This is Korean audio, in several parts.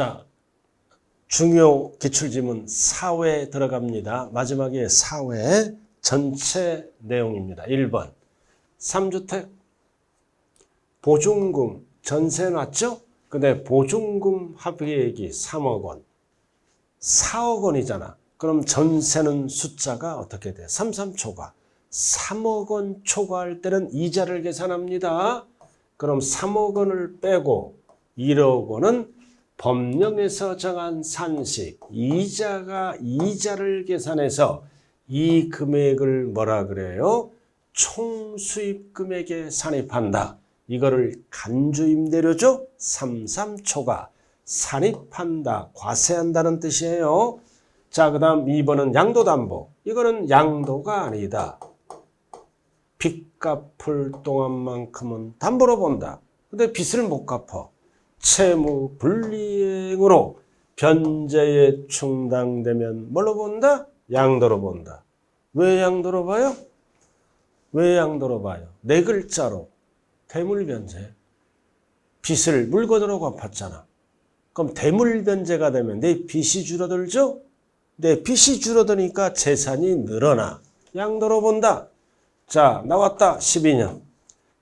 자, 중요 기출지문 4회 들어갑니다. 마지막에 4회 전체 내용입니다. 1번. 3주택 보증금 전세 놨죠? 근데 보증금 합의액이 3억 원. 4억 원이잖아. 그럼 전세는 숫자가 어떻게 돼? 33 초과. 3억 원 초과할 때는 이자를 계산합니다. 그럼 3억 원을 빼고 1억 원은 법령에서 정한 산식, 이자가 이자를 계산해서 이 금액을 뭐라 그래요? 총수입 금액에 산입한다. 이거를 간주임대료죠? 33초가 산입한다, 과세한다는 뜻이에요. 자, 그 다음 2번은 양도담보. 이거는 양도가 아니다. 빚 갚을 동안만큼은 담보로 본다. 근데 빚을 못 갚아. 채무 불이행으로 변제에 충당되면 뭘로 본다? 양도로 본다. 왜 양도로 봐요? 왜 양도로 봐요? 네 글자로 대물변제. 빚을 물건으로 갚았잖아. 그럼 대물변제가 되면 내 빚이 줄어들죠? 내 빚이 줄어드니까 재산이 늘어나. 양도로 본다. 자, 나왔다. 12년.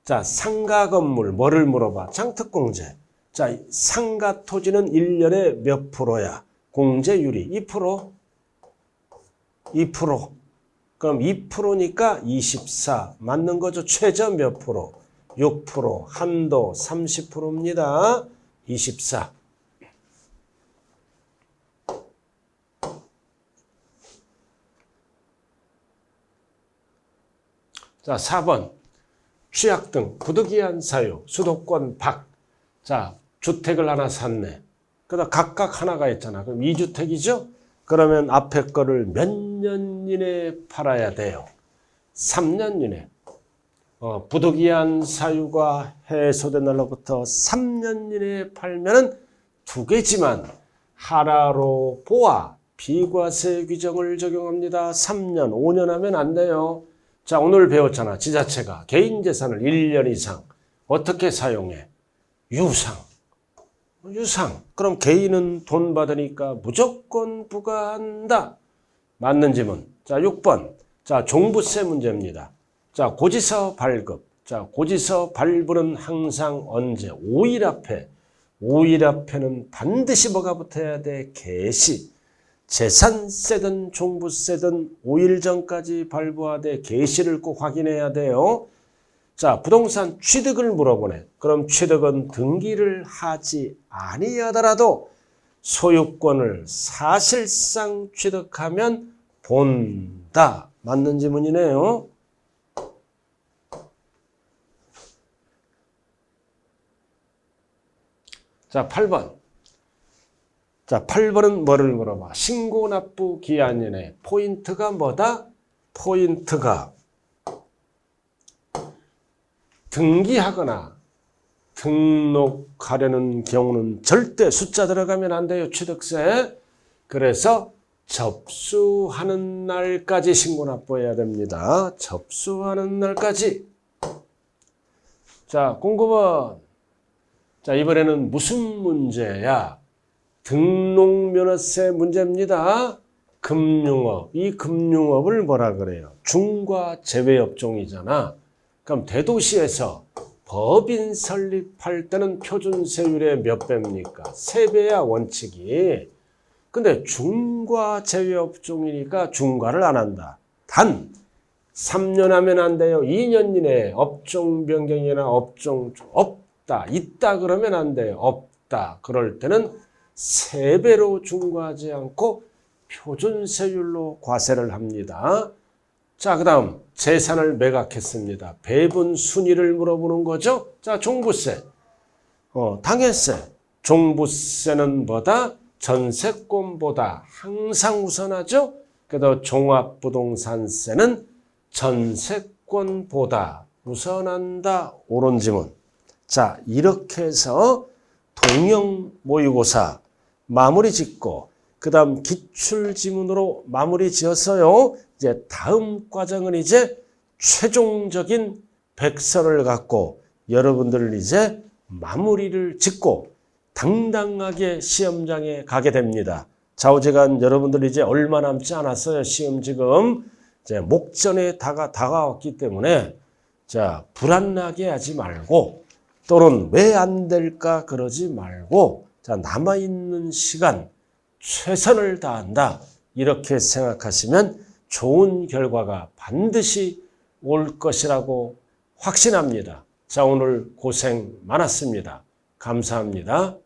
자, 상가 건물 뭐를 물어봐? 장특공제. 자, 상가 토지는 1년에 몇 프로야? 공제율이 2%? 2%. 그럼 2%니까 24. 맞는 거죠? 최저 몇 프로? 6%. 한도 30%입니다. 24. 자, 4번. 취약 등 부득이한 사유, 수도권 밖. 자, 주택을 하나 샀네. 그다 각각 하나가 있잖아. 그럼 2주택이죠? 그러면 앞에 거를 몇 년 이내에 팔아야 돼요? 3년 이내. 어, 부득이한 사유가 해소된 날로부터 3년 이내에 팔면은 두 개지만 하나로 보아 비과세 규정을 적용합니다. 3년, 5년 하면 안 돼요. 자, 오늘 배웠잖아. 지자체가 개인 재산을 1년 이상 어떻게 사용해? 유상. 유상. 그럼 개인은 돈 받으니까 무조건 부과한다. 맞는 지문. 자, 6번. 자, 종부세 문제입니다. 자, 고지서 발급. 자, 고지서 발부는 항상 언제? 5일 앞에. 5일 앞에는 반드시 뭐가 붙어야 돼? 개시. 재산세든 종부세든 5일 전까지 발부하되 개시를 꼭 확인해야 돼요. 자, 부동산 취득을 물어보네. 그럼 취득은 등기를 하지 아니하더라도 소유권을 사실상 취득하면 본다. 맞는 지문이네요. 자, 8번. 자, 8번은 뭐를 물어봐? 신고 납부 기한이네. 포인트가 뭐다? 포인트가 등기하거나 등록하려는 경우는 절대 숫자 들어가면 안 돼요. 취득세. 그래서 접수하는 날까지 신고 납부해야 됩니다. 접수하는 날까지. 자, 공급원. 자, 이번에는 무슨 문제야? 등록면허세 문제입니다. 금융업. 이 금융업을 뭐라 그래요? 중과 제외업종이잖아. 그럼 대도시에서 법인 설립할 때는 표준세율의 몇 배입니까? 세 배야 원칙이. 근데 중과 제외업종이니까 중과를 안 한다. 단 3년 하면 안 돼요. 2년 이내에 업종 변경이나 업종 없다. 있다 그러면 안 돼요. 없다. 그럴 때는 세 배로 중과하지 않고 표준세율로 과세를 합니다. 자, 그 다음 재산을 매각했습니다. 배분 순위를 물어보는 거죠. 자, 종부세, 어, 당해세. 종부세는 뭐다? 전세권보다 항상 우선하죠. 그래도 종합부동산세는 전세권보다 우선한다. 옳은 지문. 자, 이렇게 해서 동형 모의고사 마무리 짓고 그 다음 기출 지문으로 마무리 지었어요. 이제 다음 과정은 이제 최종적인 백서를 갖고 여러분들 이제 마무리를 짓고 당당하게 시험장에 가게 됩니다. 좌우지간 여러분들 이제 얼마 남지 않았어요. 시험 지금 이제 목전에 다가 다가왔기 때문에 자 불안나게 하지 말고 또는 왜 안 될까 그러지 말고 자 남아 있는 시간 최선을 다한다 이렇게 생각하시면 좋은 결과가 반드시 올 것이라고 확신합니다. 자 오늘 고생 많았습니다. 감사합니다.